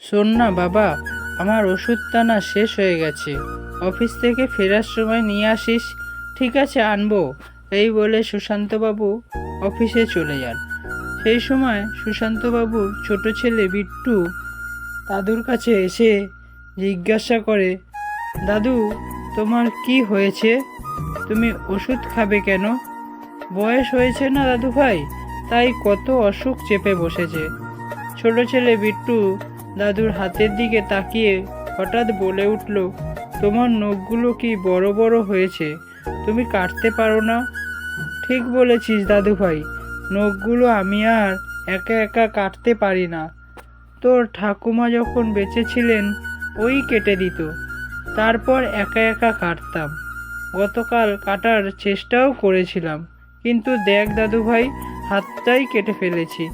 শোন না বাবা, আমার ওষুধটা না শেষ হয়ে গেছে। অফিস থেকে ফেরার সময় নিয়ে আসিস। ঠিক আছে, আনব। এই বলে সুশান্তবাবু অফিসে চলে যান। সেই সময় সুশান্তবাবুর ছোট ছেলে বিট্টু দাদুর কাছে এসে জিজ্ঞাসা করে, দাদু, তোমার কি হয়েছে? তুমি ওষুধ খাবে কেন? বয়স হয়েছে না দাদু ভাই তাই কত অসুখ চেপে বসেছে। ছোট ছেলে বিট্টু দাদুর হাতের দিকে তাকিয়ে হঠাৎ বলে উঠল, তোমার নখগুলো কি বড় বড় হয়েছে? তুমি কাটতে পারো না? ঠিক বলেছিস দাদু ভাই নখগুলো আমি আর একা একা কাটতে পারি না। তোর ঠাকুমা যখন বেঁচে ছিলেন, ওই কেটে দিত। তারপর একা একা কাটতাম। গতকাল কাটার চেষ্টাও করেছিলাম, কিন্তু দেখ দাদু ভাই হাতটাই কেটে ফেলেছি।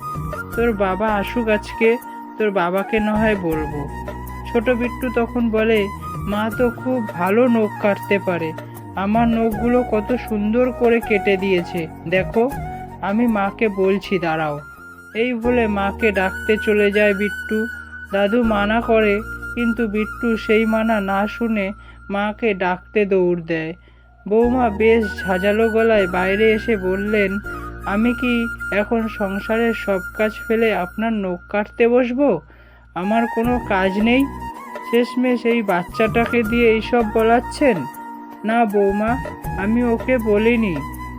তোর বাবা আসুক আজকে তোর বাবাকে না হয় বলব। ছোট বিট্টু তখন বলে, মা তো খুব ভালো নখ কাটতে পারে। আমার নখগুলো কত সুন্দর করে কেটে দিয়েছে। দেখো, আমি মাকে বলছি, দাঁড়াও। এই বলে মাকে ডাকতে চলে যায় বিট্টু। দাদু মানা করে, কিন্তু বিট্টু সেই মানা না শুনে মাকে ডাকতে দৌড় দেয়। বৌমা বেশ ঝাঁঝালো গলায় বাইরে এসে বললেন আমি কি এখন সংসারের সব কাজ ফেলে আপনার নখ কাটতে বসবো? আমার কোনো কাজ নেই? শেষমেশ এই বাচ্চাটাকে দিয়ে এইসব বলাচ্ছেন? না বৌমা, আমি ওকে বলিনি।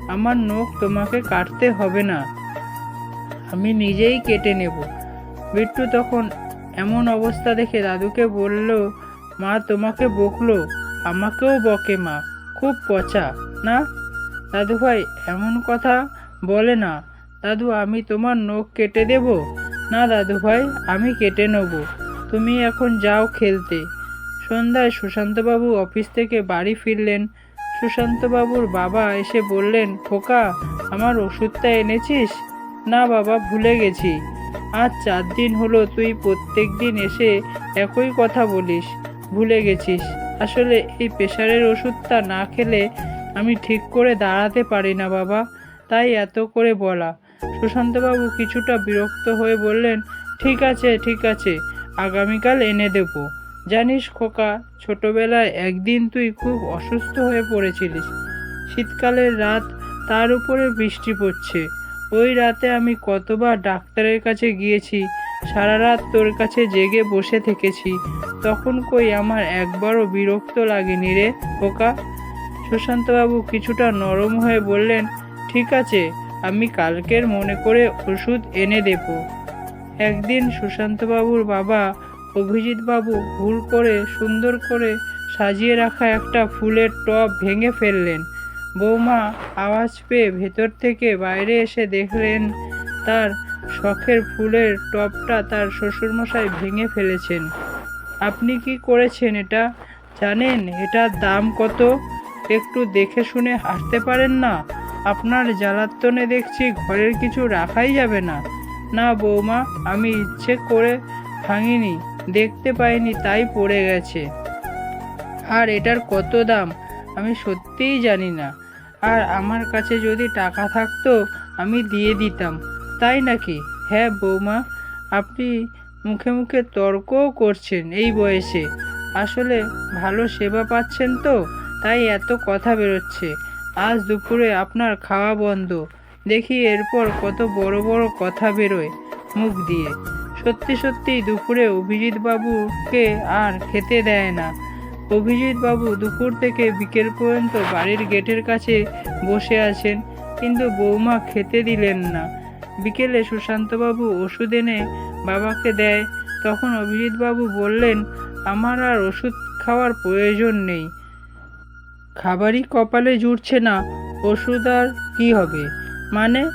আমার নখ তোমাকে কাটতে হবে না। আমি নিজেই কেটে নেব। বিট্টু তখন এমন অবস্থা দেখে দাদুকে বলল, মা তোমাকে বকলো। আমাকেও বকে মা। খুব পচা, না? দাদু ভাই এমন কথা? বলে না, দাদু, আমি তোমার নখ কেটে দেব? না দাদু ভাই, আমি কেটে নেব। তুমি এখন যাও খেলতে। সন্ধ্যায় সুশান্তবাবু অফিস থেকে বাড়ি ফিরলেন। সুশান্তবাবুর বাবা এসে বললেন, খোকা, আমার ওষুধটা এনেছিস? না বাবা, ভুলে গেছি। আজ চার দিন হলো তুই প্রত্যেক দিন এসে একই কথা বলিস, ভুলে গেছিস। আসলে এই প্রেশারের ওষুধটা না খেলে আমি ঠিক করে দাঁড়াতে পারি না বাবা। তাই এত করে বলা। সুশান্তবাবু কিছুটা বিরক্ত হয়ে বললেন, ঠিক আছে ঠিক আছে, আগামীকাল এনে দেবো। জানিস খোকা, ছোটবেলায় একদিন তুই খুব অসুস্থ হয়ে পড়েছিলিস। শীতকালের রাত তার উপরে বৃষ্টি পড়ছে। ওই রাতে আমি কতবার ডাক্তারের কাছে গিয়েছি, সারা রাত তোর কাছে জেগে বসে থেকেছি। তখন কই আমার একবারও বিরক্ত লাগেনি রে খোকা? সুশান্তবাবু কিছুটা নরম হয়ে বললেন ঠিক আছে, আমি কালকের মনে করে ওষুধ এনে দেব। একদিন সুশান্তবাবুর বাবা অভিজিৎবাবু ভুল করে সুন্দর করে সাজিয়ে রাখা একটা ফুলের টব ভেঙে ফেললেন। বৌমা আওয়াজ পেয়ে ভেতর থেকে বাইরে এসে দেখলেন, তার শখের ফুলের টবটা তার শ্বশুরমশাই ভেঙে ফেলেছেন। আপনি কি করেছেন এটা? জানেন এটার দাম কত? একটু দেখে শুনে হাসতে পারেন না? আপনার জ্বালাতনে দেখছি ঘরের কিছু রাখাই যাবে না। না বৌমা, আমি ইচ্ছে করে ভাঙিনি, দেখতে পাইনি, তাই পড়ে গেছে। আর এটার কত দাম, আমি সত্যিই জানি না। আর আমার কাছে যদি টাকা থাকতো, আমি দিয়ে দিতাম। তাই নাকি? হ্যাঁ বৌমা, আপনি মুখে মুখে তর্কও করছেন এই বয়সে। আসলে ভালো সেবা পাচ্ছেন তো, তাই এত কথা বেরোচ্ছে। আজ দুপুরে আপনার খাওয়া বন্ধ। দেখি এরপর কত বড় বড় কথা বেরোয় মুখ দিয়ে। সত্যি সত্যি দুপুরে অভিজিৎ বাবুকে আর খেতে দেয় না। অভিজিৎ বাবু দুপুর থেকে বিকেল পর্যন্ত বাড়ির গেটের কাছে বসে আছেন, কিন্তু বৌমা খেতে দিলেন না। বিকেলে সুশান্তবাবু ওষুধ এনে বাবাকে দেয়। তখন অভিজিৎবাবু বললেন, আমার আর ওষুধ খাওয়ার প্রয়োজন নেই। খাবারই কপালে জুটছে না। ওষুধ আর কী হবে? মানে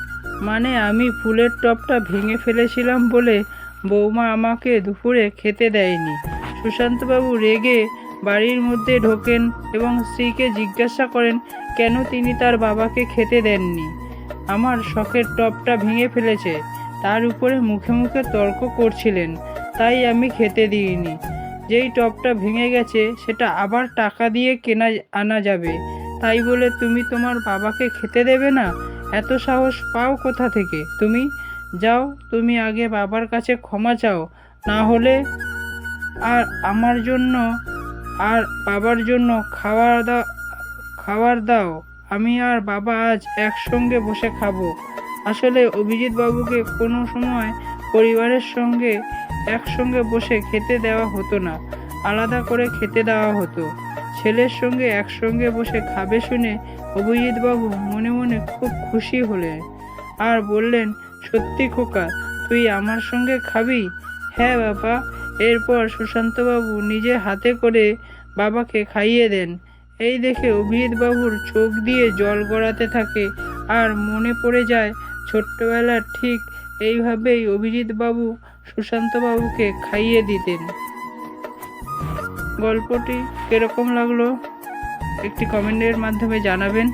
মানে আমি ফুলের টপটা ভেঙে ফেলেছিলাম বলে বৌমা আমাকে দুপুরে খেতে দেয়নি। সুশান্তবাবু রেগে বাড়ির মধ্যে ঢোকেন এবং স্ত্রীকে জিজ্ঞাসা করেন, কেন তিনি তার বাবাকে খেতে দেননি? আমার শখের টপটা ভেঙে ফেলেছে। তার উপরে মুখে মুখে তর্ক করছিলেন। তাই আমি খেতে দিইনি। যেই টপটা ভেঙে গেছে, সেটা আবার টাকা দিয়ে কেনা আনা যাবে। তাই বলে তুমি তোমার বাবাকে খেতে দেবে না? এত সাহস পাও কোথা থেকে? তুমি যাও, তুমি আগে বাবার কাছে ক্ষমা চাও। না হলে আর আমার জন্য, আর বাবার জন্য খাবার দাও খাবার দাও। আমি আর বাবা আজ একসঙ্গে বসে খাব। আসলে অভিজিৎ বাবুকে কোনো সময় পরিবারের সঙ্গে একসঙ্গে বসে খেতে দেওয়া হতো না, আলাদা করে খেতে দেওয়া হতো। ছেলের সঙ্গে একসঙ্গে বসে খাবে শুনে অভিজিৎ বাবু মনে মনে খুব খুশি হলেন। আর বললেন, সত্যি খোকা, তুই আমার সঙ্গে খাবি? হ্যাঁ বাবা। এরপর সুশান্তবাবু নিজে হাতে করে বাবাকে খাইয়ে দেন। এই দেখে অভিজিৎ বাবুর চোখ দিয়ে জল গড়াতে থাকে আর মনে পড়ে যায়, ছোট্টবেলার ঠিক এইভাবেই অভিজিৎ বাবু সুশান্ত বাবুকে খাইয়ে দিতেন। গল্পটি কেরকম লাগল একটি কমেন্টের মাধ্যমে জানাবেন।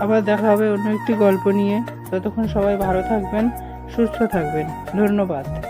আবার দেখা হবে অন্য একটি গল্প নিয়ে। ততক্ষণ সবাই ভালো থাকবেন, সুস্থ থাকবেন। ধন্যবাদ।